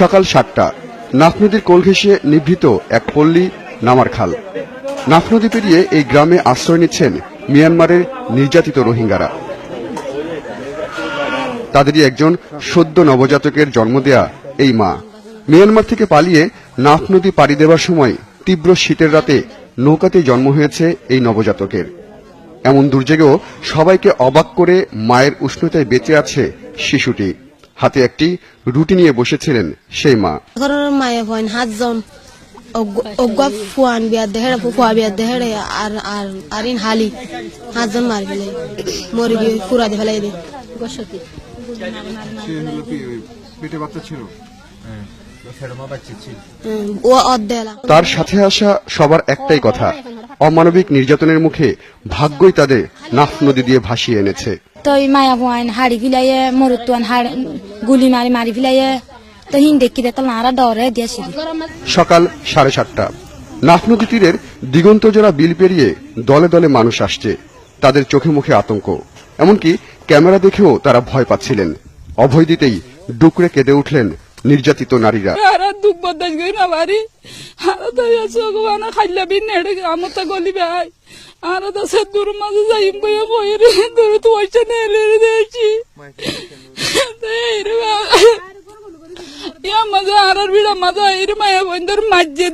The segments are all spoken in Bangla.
সকাল সাতটা। নাফ নদীর কোল ঘেঁষে নিভৃত এক পল্লী নামার খাল। নাফ নদী পেরিয়ে এই গ্রামে আশ্রয় নিচ্ছেন মিয়ানমারের নির্যাতিত রোহিঙ্গারা। তাদেরই একজন সদ্য নবজাতকের জন্ম দেয়া এই মা। মিয়ানমার থেকে পালিয়ে নাফ নদী পাড়ি দেওয়ার সময় তীব্র শীতের রাতে নৌকাতে জন্ম হয়েছে এই নবজাতকের। এমন দুর্যোগেও সবাইকে অবাক করে মায়ের উষ্ণতায় বেঁচে আছে শিশুটি। হাতে একটি রুটি নিয়ে বসেছিলেন সেই মা। মায়ে হইন সাতজন অজ্ঞা ফুয়ান বিয়ার দেহেড়ে ফুয়া বিয়ার দেহেড়ে আর আর আর ইন হালি সাতজন মারি ফেলে মরি গিয়ে ফুরা দিয়ে ফেলাই দে পেটে বাচ্চা ছিল তার সাথে আসা সবার একটাই কথা। অমানবিক নির্যাতনের মুখে ভাগ্যই তাদের নাফ নদী দিয়ে ভাসিয়ে এনেছে। তো মায়া ভুয়াইন হাড়ি ফিলাইয়ে মরুতুয়ান হাড় গুলি মারি মারি ফিলাইয়ে তো হিন দেখি দে তো নারা ডরে দিয়েছি সকাল সাড়ে সাতটা। নাফ নদী তীরের দিগন্তজোড়া বিল পেরিয়ে দলে দলে মানুষ আসছে। তাদের চোখে মুখে আতঙ্ক। এমনকি ক্যামেরা দেখেও তারা ভয় পাচ্ছিলেন। অভয় দিতেই ডুকরে কেঁদে উঠলেন নির্যাতিত নারীরা। দুঃখ বদাস গই না বাড়ি। হারা তো সগবানা খাইলা বিন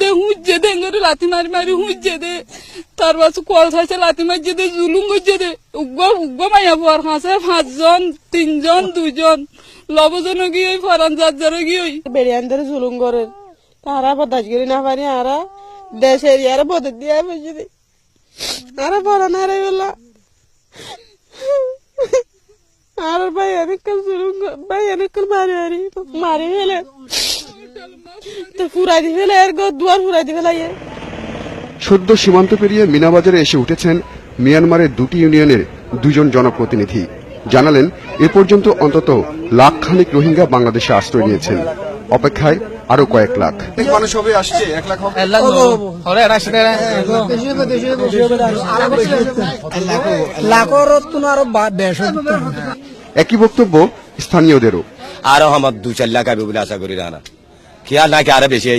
দে, হুজ্জে দে, এঙ্গরে লাথি মারি মারি দে। তার বাস কল থাইছে লাথি মাজ্জে দে, জুলুম গজ্জে দে। উগ্র উগ্র মায়া বুয়ার খাসে পাঁচজন, তিনজন, দুজন। লবজন গিয়ে ফরান যার গিয়ে বেড়িয়ানদের জুলুম করে তারা বদাস করি না পারি আরা দেশের ইয়ারা বদল দিয়া বুঝি দি। আরা বড় না রে আর ভাই অনেকক্ষণ জুলুম ভাই অনেকক্ষণ মারি মারি মারি ফেলে। তো ফুরাই দি ফেলে আর গো দুয়ার ফুরাই দি ফেলাই সদ্য সীমান্ত পেরিয়ে মিনাবাজারে এসে উঠেছেন মিয়ানমারের দুটি ইউনিয়নের দুজন জনপ্রতিনিধি। জানালেন এ পর্যন্ত অন্তত লাখ খানিক রোহিঙ্গা বাংলাদেশে আশ্রয় নিয়েছেন অপেক্ষায় আরও কয়েক লাখ মানুষ হবে আসছে এক আরও। একই বক্তব্য স্থানীয়দেরও আরও আমার দু চার লাখ আবে বলে আশা করি না খেয়াল নাকি আরও বেশি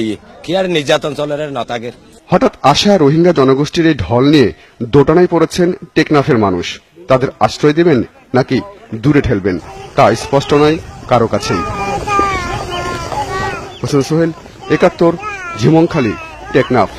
কি আর নির্যাতন চলে রে নতাকের হঠাৎ আসা রোহিঙ্গা জনগোষ্ঠীর এই ঢল নিয়ে দোটানায় পড়েছেন টেকনাফের মানুষ তাদের আশ্রয় দেবেন নাকি দূরে ঠেলবেন? তা স্পষ্ট নয় কারও কাছেই। হোসেন সোহেল একাত্তর ঝিমংখালী টেকনাফ।